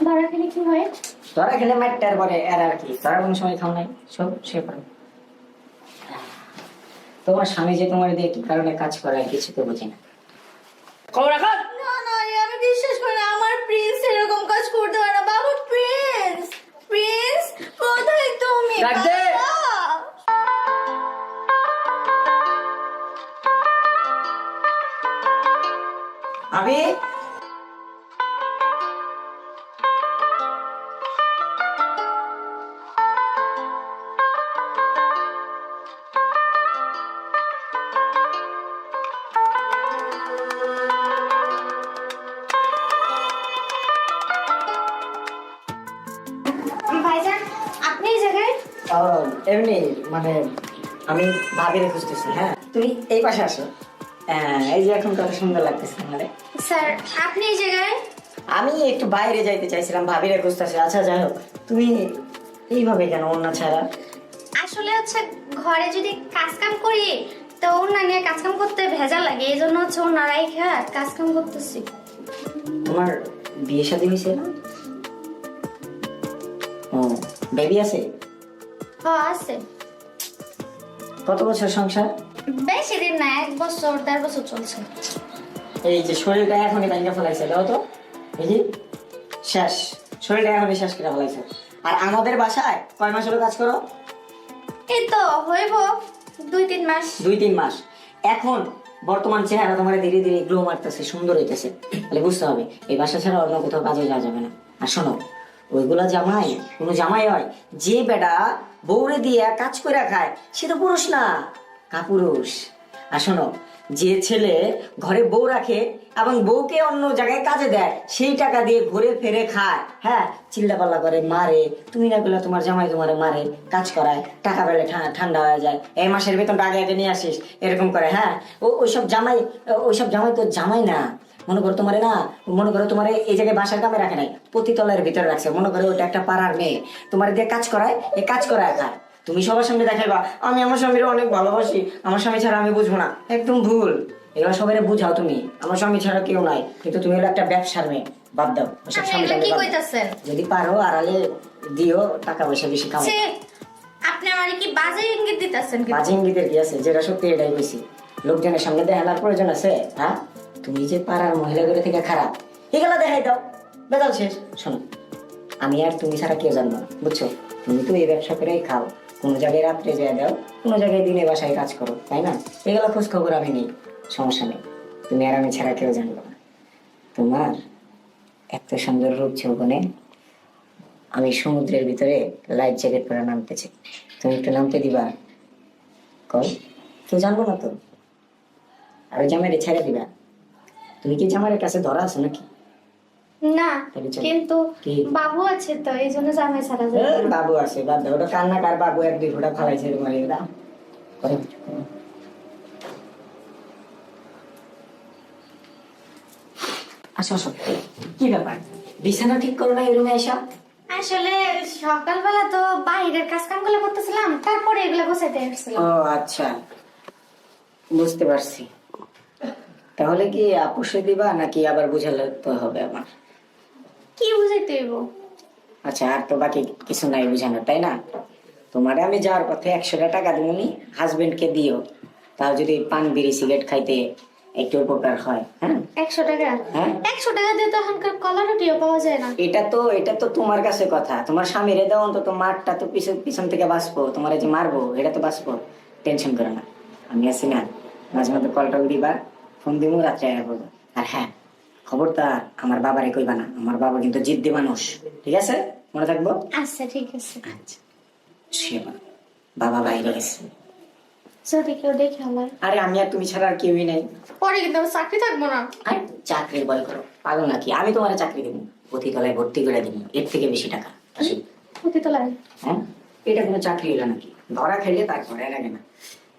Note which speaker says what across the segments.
Speaker 1: ধরা খেলে কি হয়?
Speaker 2: তোরা খেলে মাইটার পরে এর আর কি তারা কোনো সময় খাও নাই সব সে পারে তোমার স্বামী যে তোমার দিয়ে কি কারণে কাজ করায় কিছু তো বুঝি না। খবর রাখো?
Speaker 1: না না আমি বিশ্বাস করি না আমার প্রিন্স এরকম কাজ করতে পারে না। বাবু প্রিন্স প্রিন্স কোথায় তুমি?
Speaker 2: ডাক এমনি মানে আমি ভাবিরে খুঁজতেছি হ্যাঁ? তুমি এই পাশে আসো। এই যে এখন কত সুন্দর লাগতেছে আমারে।
Speaker 1: স্যার আপনি এই জায়গায়?
Speaker 2: আমি একটু বাইরে যাইতে চাইছিলাম ভাবিরে খুঁজতেছি। আচ্ছা যাই হোক তুমি এইভাবে কেন অন্য ছাড়া?
Speaker 1: আসলে হচ্ছে ঘরে যদি কাজ কাম করি তো ওনা নিয়ে কাজ কাম করতে ভেজা লাগে। এই জন্য হচ্ছে ওনারাই খা কাজ কাম করতেছি।
Speaker 2: তোমার বিয়ে শাদী হয়েছে না? ও বেবি আছে?
Speaker 1: হ্যাঁ আছে।
Speaker 2: কত বছর সংসার?
Speaker 1: বেশি দিন না এক বছর দেড় বছর চলছে।
Speaker 2: এই যে শরীরটা এখনই ফেলাইছে দাও তো। বুঝি শেষ। শরীরটা এখনই শেষ করে ফেলাইছে। আর আমাদের বাসায় কয় মাস হলো কাজ করো?
Speaker 1: এই তো হইব দুই তিন মাস।
Speaker 2: দুই তিন মাস। এখন বর্তমান চেহারা তোমার ধীরে ধীরে গ্লো মারতেছে সুন্দর হইতেছে। তাহলে বুঝতে হবে এই বাসা ছাড়া অন্য কোথাও কাজে যাওয়া যাবে না। আর শোনো ওইগুলা জামাই কোনো জামাই হয় যে বেটা বউরে দিয়ে কাজ করে খায়, সে তো পুরুষ না। কাপুরুষ। আর শোনো, যে ছেলে ঘরে বউ রাখে এবং বউকে অন্য জায়গায় কাজে দেয়, সেই টাকা দিয়ে ঘুরে ফেরে খায়। হ্যাঁ চিল্লা পাল্লা করে, মারে, তুমি না পেলে তোমার জামাই তোমারে মারে, কাজ করায়, টাকা পেলে ঠান্ডা হয়ে যায়। এই মাসের বেতনটা আগে আগে নিয়ে আসিস। এরকম করে হ্যাঁ? ও ওইসব জামাই ওইসব জামাই তো জামাই না। মনে করো তোমারে না মনে করো তোমার এই জায়গায় বাসার কামে রাখে নাই পতিতলের ভিতরে রাখছে। মনে করো ওটা একটা পাড়ার মেয়ে তোমার দিয়ে কাজ করায় এই কাজ করায় খায় তুমি সবার সামনে দেখাইবা আমি আমার স্বামীর অনেক ভালোবাসি আমার স্বামী ছাড়া আমি বুঝব না একদম ভুল। এগুলো সবাই বুঝাও তুমি আমার স্বামী ছাড়া কেউ নাই কিন্তু তুমি হলো একটা ব্যবসার মেয়ে বাদ দাও
Speaker 1: কি কইতাছেন?
Speaker 2: যদি পারো আড়ালে দিও টাকা পয়সা বেশি কামাই
Speaker 1: ছে, আপনি আমারে কি বাজে ইঙ্গিত দিতেছেন কি?
Speaker 2: বাজে ইঙ্গিতের কি আছে? যেটা সত্যি এটাই বেশি লোকজনের সামনে দেখানোর প্রয়োজন আছে হ্যাঁ? তুমি যে পাড়ার মহিলাগুলো থেকে খারাপ, এগুলা দেখাই দাও। বেদাল শেষ। শোনো, আমি আর তুমি ছাড়া কেউ জানব না, বুঝছ? তুমি তো এই ব্যবসা করেই খাও। কোনো জায়গায় রাত্রে যায় দাও, কোনো জায়গায় দিনে বাসায় কাজ করো, তাই না? এগুলো খোঁজ খবর আমি নেই, সমস্যা নেই। তুমি আর আমি ছাড়া কেউ জানব না। তোমার এত সুন্দর রূপ যৌবনে আমি সমুদ্রের ভিতরে লাইফ জ্যাকেট পরে নামতেছি। তুমি একটু নামতে দিবা? কল কেউ জানব না তো? আর জামাই ছেড়ে দিবা? তুমি কি জামাইয়ের কাছে ধরা আছো নাকি?
Speaker 1: না কিন্তু বাবু আছে তো এই জন্য জামাই না।
Speaker 2: বাবু আছে বাদ দাও ওটা কান্না কার বাবু? এক দুই ফোটা ফালাইছে তোমার করো। আসো আসো। কি ব্যাপার? বিছানা ঠিক করো না এই রুমে এসা।
Speaker 1: আসলে সকালবেলা তো বাইরের কাজ কামগুলো করতেছিলাম তারপরে এগুলো গোছাইতে আসছিলাম।
Speaker 2: ও আচ্ছা। বুঝতে পারছি। তাহলে কি আপুষে দিবা নাকি আবার বুঝালে তো হবে আমার?
Speaker 1: কি বুঝাইতে হইব?
Speaker 2: আচ্ছা আর তো বাকি কিছু নাই বুঝানো তাই না? তোমার আমি যাওয়ার পথে একশোটা টাকা দিবনি হাজবেন্ডকে দিও। তাও যদি পান বিড়ি সিগারেট খাইতে একটু উপকার হয় হ্যাঁ?
Speaker 1: একশো টাকা?
Speaker 2: হ্যাঁ?
Speaker 1: একশো টাকা দিয়ে তো এখনকার কলা রুটিও পাওয়া যায় না।
Speaker 2: এটা তো এটা তো তোমার কাছে কথা। তোমার স্বামীরে দাও অন্তত মারটা তো পিছন পিছন থেকে বাঁচবো। তোমার যে মারবো এটা তো বাঁচবো। টেনশন করো না। আমি আছি না। মাঝে মধ্যে কল টল দিবা ফোন দিব রাত্রে বলব আর হ্যাঁ খবরদার আমার বাবারে কইবা না। আমার বাবা কিন্তু জিদ্দি মানুষ। ঠিক আছে? মনে থাকব?
Speaker 1: আচ্ছা ঠিক আছে।
Speaker 2: আচ্ছা। সেবা বাবা। বাইরে গেছে।
Speaker 1: যদি কেউ দেখে আমার।
Speaker 2: আরে আমি আর তুমি ছাড়া আর কেউই নাই।
Speaker 1: পরে কিন্তু আমার চাকরি থাকব না।
Speaker 2: আরে চাকরির বয় করো। পাগল নাকি? আমি তোমার চাকরি দেবো পতিতলায় ভর্তি করে দেবো এর থেকে বেশি টাকা।
Speaker 1: লাগে
Speaker 2: হ্যাঁ? এটা কোনো চাকরি হলো নাকি? ধরা খেলে তারপরে আগে না।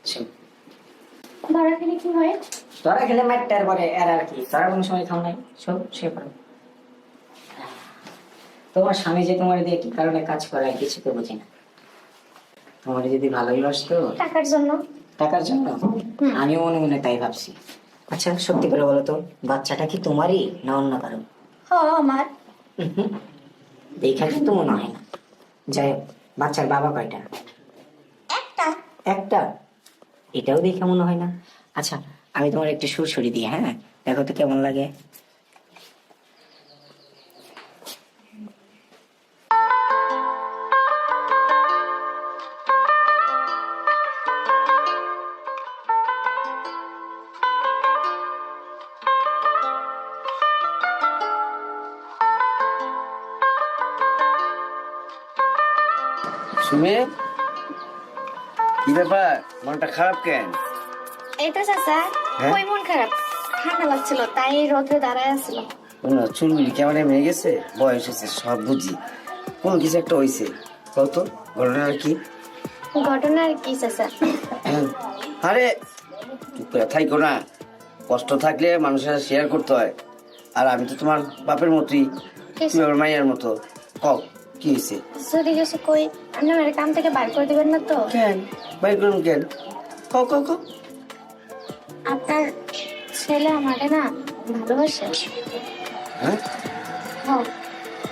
Speaker 2: শোন,
Speaker 1: ধরা খেলে কি হয়?
Speaker 2: ধরা খেলে পরে এর আর কি। ধরা কোনো সময় খাও নাই সব সে তোমার স্বামী যে তোমার দিয়ে কি কারণে কাজ করায় কিছু তো বুঝি না। তোমার যদি ভালোই বাসতো।
Speaker 1: টাকার জন্য।
Speaker 2: টাকার জন্য? আমিও মনে মনে তাই ভাবছি। আচ্ছা সত্যি করে বলো তো বাচ্চাটা কি তোমারই না অন্য কারও?
Speaker 1: হ আমার।
Speaker 2: উহুম। দেখালে তো মনে হয় না। যাই হোক, বাচ্চার বাবা কয়টা?
Speaker 1: একটা।
Speaker 2: একটা? এটাও দেখে মনে হয় না। আচ্ছা আমি তোমার একটু সুরসুরি দিই হ্যাঁ? দেখো তো কেমন লাগে।
Speaker 3: সুমি কি ব্যাপার? মনটা খারাপ কেন?
Speaker 1: এই তো চাচা
Speaker 3: হ্যাঁ?
Speaker 1: ওই মন খারাপ? ঠান্ডা লাগছিল তাই রোদে দাঁড়ায় আসছিল
Speaker 3: না চুলগুলি কেমন মেয়ে গেছে? বয়স হয়েছে সব বুঝি। কোন কিছু একটা হয়েছে। কত ঘটনাটা কি?
Speaker 1: ঘটনা আর কি চাচা?
Speaker 3: হ্যাঁ। আরে চুপ করে থাইকো না। কষ্ট থাকলে মানুষের শেয়ার করতে হয়। আর আমি তো তোমার বাপের মতোই তুমি আমার মায়ের মতো। কও কি হয়েছে?
Speaker 1: যদি কিছু কই আপনি আমার কাম থেকে বার করে দিবেন না তো?
Speaker 3: কেন? করুন কেন কও কও কও
Speaker 1: আপনার ছেলে আমাকে না ভালোবাসে।
Speaker 3: হ্যাঁ?
Speaker 1: হ্যাঁ।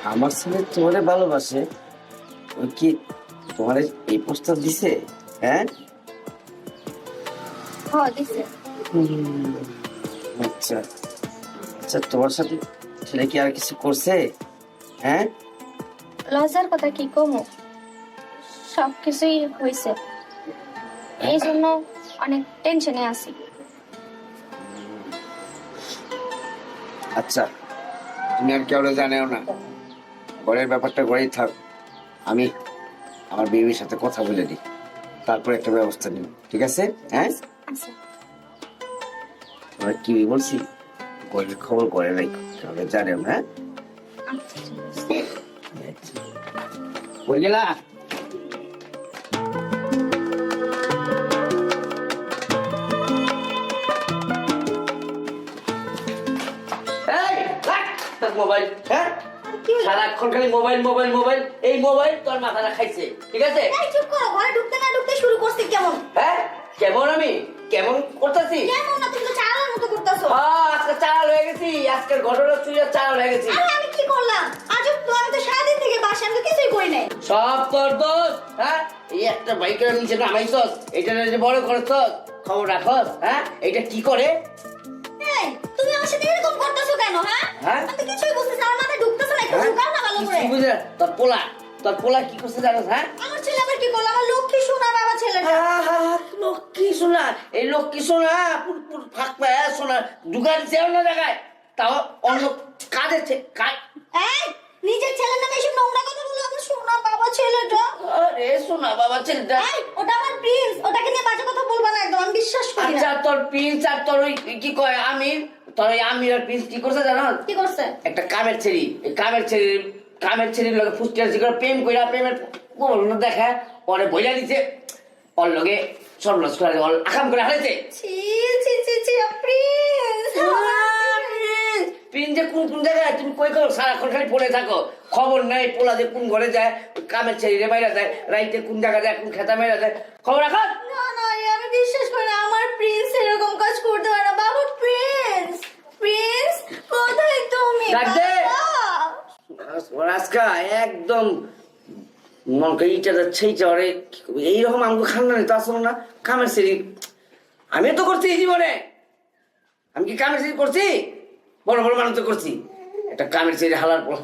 Speaker 3: আমার ছেলে তোমারে ভালোবাসে। ও কি তোমারে এই প্রস্তাব দিছে? হ্যাঁ?
Speaker 1: হ্যাঁ দিছে।
Speaker 3: আচ্ছা। আচ্ছা তোমার সাথে ছেলে কি আর কিছু করছে? হ্যাঁ?
Speaker 1: লজ্জার কথা কি কমু? সব কিছুই হয়েছে এই জন্য অনেক টেনশনে আছি।
Speaker 3: আচ্ছা তুমি আর কেউ জানেও না। ঘরের ব্যাপারটা ঘরেই থাক। আমি আমার বেবির সাথে কথা বলে দিই। তারপর একটা ব্যবস্থা নিব ঠিক আছে? হ্যাঁ?
Speaker 1: আচ্ছা
Speaker 3: আমরা কি বলছি? ঘরের খবর করে নাই তাহলে জানেও না হ্যাঁ?
Speaker 1: আচ্ছা। ঠিক
Speaker 4: মোবাইল হ্যাঁ? সারাক্ষণ খালি মোবাইল মোবাইল মোবাইল এই মোবাইল তোর মাথাটা খাইছে ঠিক আছে?
Speaker 1: চুপ করো ঘরে ঢুকতে না ঢুকতে শুরু করছি কেমন?
Speaker 4: হ্যাঁ? কেমন আমি? কেমন করতেছি?
Speaker 1: কেমন না তুমি তো চালার মতো করতেছো।
Speaker 4: আজকে চাল হয়ে গেছি আজকের ঘটনা চাল হয়ে গেছি।
Speaker 1: আরে আমি কি করলাম? আজ তো আমি তো সারাদিন থেকে বাসা আমি কিছুই করি নাই।
Speaker 4: সব তোর দোষ হ্যাঁ? এই একটা বাইকের নিচে নামাইছস এটা বড় করছস খবর রাখস হ্যাঁ? এটা কি করে?
Speaker 1: এই তুমি আমার সাথে এরকম করতেছো কেন হ্যাঁ?
Speaker 4: হ্যাঁ?
Speaker 1: আমি কিছুই বুঝতেছি না, আমার মাথায় ঢুকতেছে না একটু
Speaker 4: হ্যাঁ?
Speaker 1: ঢুকাও না ভালো করে।
Speaker 4: কি বুঝে তোর পোলা তোর পোলা কি করছে জানোস হ্যাঁ?
Speaker 1: আমার ছেলে আবার কি করল? আমার লক্ষ্মী শোনা বাবা ছেলেটা।
Speaker 4: লক্ষ্মী সোনা এই লক্ষ্মী সোনা পুর পুর ফাঁক পায় সোনা দোকান সে অন্য জায়গায়। তাও অন্য কাজে ছে- কাজ
Speaker 1: এই নিজের ছেলের নামে এসব নোংরা কথা বলো শোনা বাবা ছেলেটা।
Speaker 4: আরে সোনা বাবা ছেলেটা।
Speaker 1: ওটা আমার প্রিন্স ওটাকে নিয়ে বাজে কথা বলবা না একদম আমি বিশ্বাস করি না।
Speaker 4: আচ্ছা তোর প্রিন্স আর তোর ওই কি কয় আমির? তোর ওই আমির আর প্রিন্স কি করছে জানো?
Speaker 1: কি করছে?
Speaker 4: একটা কামের ছেড়ি কামের ছেড়ি কামের ছেড়ির লগে আসি করে প্রেম কইরা প্রেমের পূর্ণ দেখা পরে বইলা দিছে। ওর লগে সর্বনাশ করে আকাম করে হারাইছে।
Speaker 1: ছি ছি ছি ছি প্রিন্স
Speaker 4: পিন যে কোন কোন জায়গায় তুমি কই করো সারাক্ষণ খালি পড়ে থাকো। খবর নাই পোলা যে কোন ঘরে যায় কামের ছেড়ি রে বাইরে যায় রাইতে কোন জায়গায় যায় কোন খেতা মেরা যায় খবর রাখো?
Speaker 1: না না আমি বিশ্বাস করি না আমার প্রিন্স এরকম কাজ করতে পারে না। বাবা প্রিন্স প্রিন্স কোথায় তুমি?
Speaker 4: ডাক দে। আজকা একদম মন করে ইটা যাচ্ছে ইটা ওরে এইরকম আমাকে খান্না নেই তা শোনো না। কামের ছেড়ি আমি তো করছি এই জীবনে। আমি কি কামের ছেড়ি করছি? বড় বড় মানুষ করছি। একটা কামের ছেড়ে হালার পর